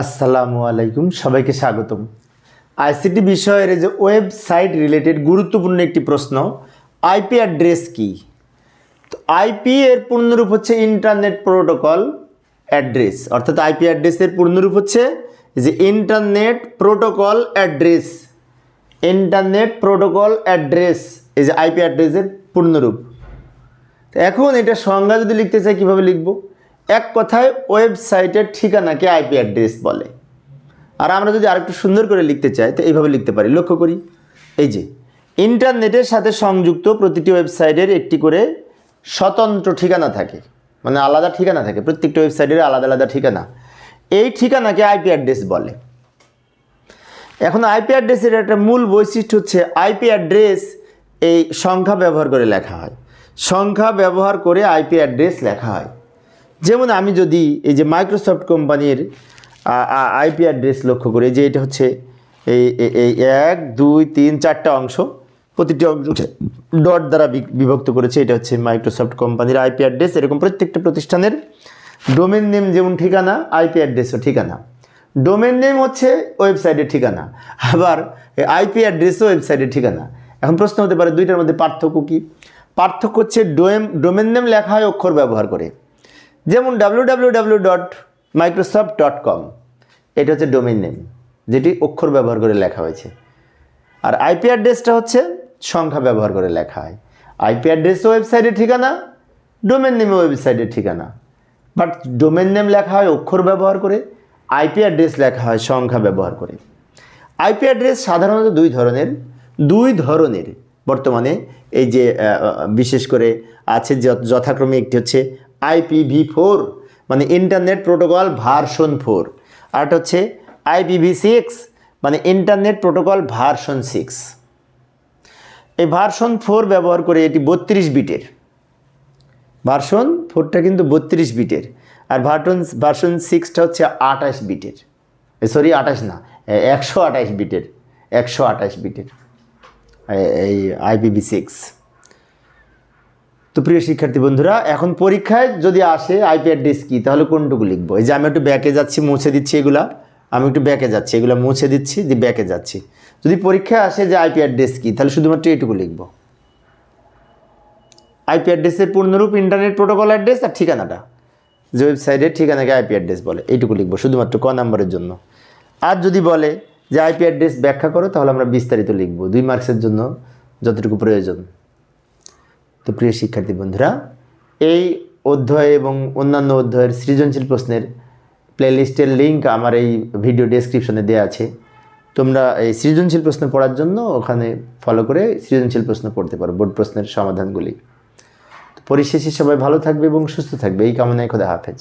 আসসালামু আলাইকুম, সবাইকে স্বাগতম। আইসিটি বিষয়ের যে ওয়েবসাইট রিলেটেড গুরুত্বপূর্ণ একটি প্রশ্ন আইপি অ্যাড্রেস কি? তো আইপি এর পূর্ণরূপ হচ্ছে ইন্টারনেট প্রোটোকল অ্যাড্রেস, অর্থাৎ আইপি অ্যাড্রেসের পূর্ণরূপ হচ্ছে যে internet protocol address. Internet protocol address, এই যে আইপি অ্যাড্রেসের পূর্ণরূপ। এখন এটা সংজ্ঞা যদি লিখতে চাই, কীভাবে লিখব? এক কথায় ওয়েবসাইটের ঠিকানাকে আইপি অ্যাড্রেস বলে। আর আমরা যদি আরেকটু সুন্দর করে লিখতে চাই, তো এইভাবে লিখতে পারি। লক্ষ্য করি, এই যে, ইন্টারনেটের সাথে সংযুক্ত প্রতিটি ওয়েবসাইটের একটি করে স্বতন্ত্র ঠিকানা থাকে। মানে আলাদা ঠিকানা থাকে, প্রত্যেকটা ওয়েবসাইটের আলাদা আলাদা ঠিকানা। এই ঠিকানাকে আইপি অ্যাড্রেস বলে। এখন আইপি অ্যাড্রেসের একটা মূল বৈশিষ্ট্য হচ্ছে আইপি অ্যাড্রেস এই সংখ্যা ব্যবহার করে লেখা হয়। সংখ্যা ব্যবহার করে আইপি অ্যাড্রেস লেখা হয়। যেমন আমি যদি এই যে মাইক্রোসফট কোম্পানির আইপি অ্যাড্রেস লক্ষ্য করি, যে এটা হচ্ছে এই, এই- এক, দুই, তিন, চারটা অংশ, প্রতিটি অংশ ডট দ্বারা বিভক্ত করেছে, এটা হচ্ছে মাইক্রোসফট কোম্পানির আইপি অ্যাড্রেস এরকম প্রত্যেকটা প্রতিষ্ঠানের ডোমেন নেম যেমন ঠিকানা আইপি অ্যাড্রেসও ঠিকানা। ডোমেন নেম হচ্ছে ওয়েবসাইটের ঠিকানা, আবার আইপি অ্যাড্রেসও ওয়েবসাইটের ঠিকানা। এখন প্রশ্ন হতে পারে, দুইটার মধ্যে পার্থক্য কী? পার্থক্য হচ্ছে ডোমেন নেম লেখা হয় অক্ষর ব্যবহার করে। যেমন W dot Microsoft dot com এটা হচ্ছে ডোমেন নেম যেটি অক্ষর ব্যবহার করে লেখা হয়েছে। আর আইপি অ্যাড্রেসটা হচ্ছে সংখ্যা ব্যবহার করে লেখা হয়। আইপি অ্যাড্রেস ওয়েবসাইটের ঠিকানা ডোমেন নেম ওয়েবসাইটের ঠিকানা। বাট ডোমেন নেম লেখা হয় অক্ষর ব্যবহার করে আইপি অ্যাড্রেস লেখা হয় সংখ্যা ব্যবহার করে। আইপি অ্যাড্রেস সাধারণত দুই ধরনের দুই ধরনের বর্তমানে এই যে বিশেষ করে আছে যথাক্রমে একটি হচ্ছে আইপিভি ফোর মানে ইন্টারনেট প্রোটোকল ভার্সন ফোর আর একটা হচ্ছে আইপিভি সিক্স মানে ইন্টারনেট প্রোটোকল ভার্সন সিক্স এই ভার্সন ফোর ব্যবহার করে এটি বত্রিশ বিটের। ভার্সন ফোরটা কিন্তু বত্রিশ বিটের। আর ভার্সন ভার্সন সিক্সটা হচ্ছে আঠাশ বিটের। সরি আঠাশ না একশো আঠাশ বিটের। একশো আঠাশ বিটের এই আইপিভি সিক্স তো প্রিয় শিক্ষার্থী বন্ধুরা, এখন পরীক্ষায় যদি আসে আইপি অ্যাড্রেস কী, তাহলে কোনটুকু লিখব? এই যে আমি একটু ব্যাকে যাচ্ছি, মুছে দিচ্ছি এগুলা। আমি একটু ব্যাকে যাচ্ছি, এগুলো মুছে দিচ্ছি যে ব্যাকে যাচ্ছি। যদি পরীক্ষায় আসে যে আইপি অ্যাড্রেস কী, তাহলে শুধুমাত্র এটুকু লিখব। আইপি অ্যাড্রেসের পূর্ণরূপ ইন্টারনেট প্রোটোকল অ্যাড্রেস আর ঠিকানাটা। যে ওয়েবসাইটের ঠিকানাকে আইপি অ্যাড্রেস বলে, এইটুকু লিখব শুধুমাত্র ক নম্বরের জন্য। আর যদি বলে যে আইপি অ্যাড্রেস ব্যাখ্যা করো, তাহলে আমরা বিস্তারিত লিখব। দুই মার্কসের জন্য যতটুকু প্রয়োজন। তো প্রিয় শিক্ষার্থী বন্ধুরা, এই অধ্যায় এবং অন্যান্য অধ্যায়ের সৃজনশীল প্রশ্নের প্লেলিস্টের লিঙ্ক আমার এই ভিডিও ডেসক্রিপশনে দেওয়া আছে। তোমরা এই সৃজনশীল প্রশ্ন পড়ার জন্য ওখানে ফলো করে সৃজনশীল প্রশ্ন পড়তে পারো, বোর্ড প্রশ্নের সমাধানগুলি। পরিশেষে সবাই ভালো থাকবে এবং সুস্থ থাকবে। এই কামনায় খোদা হাফেজ।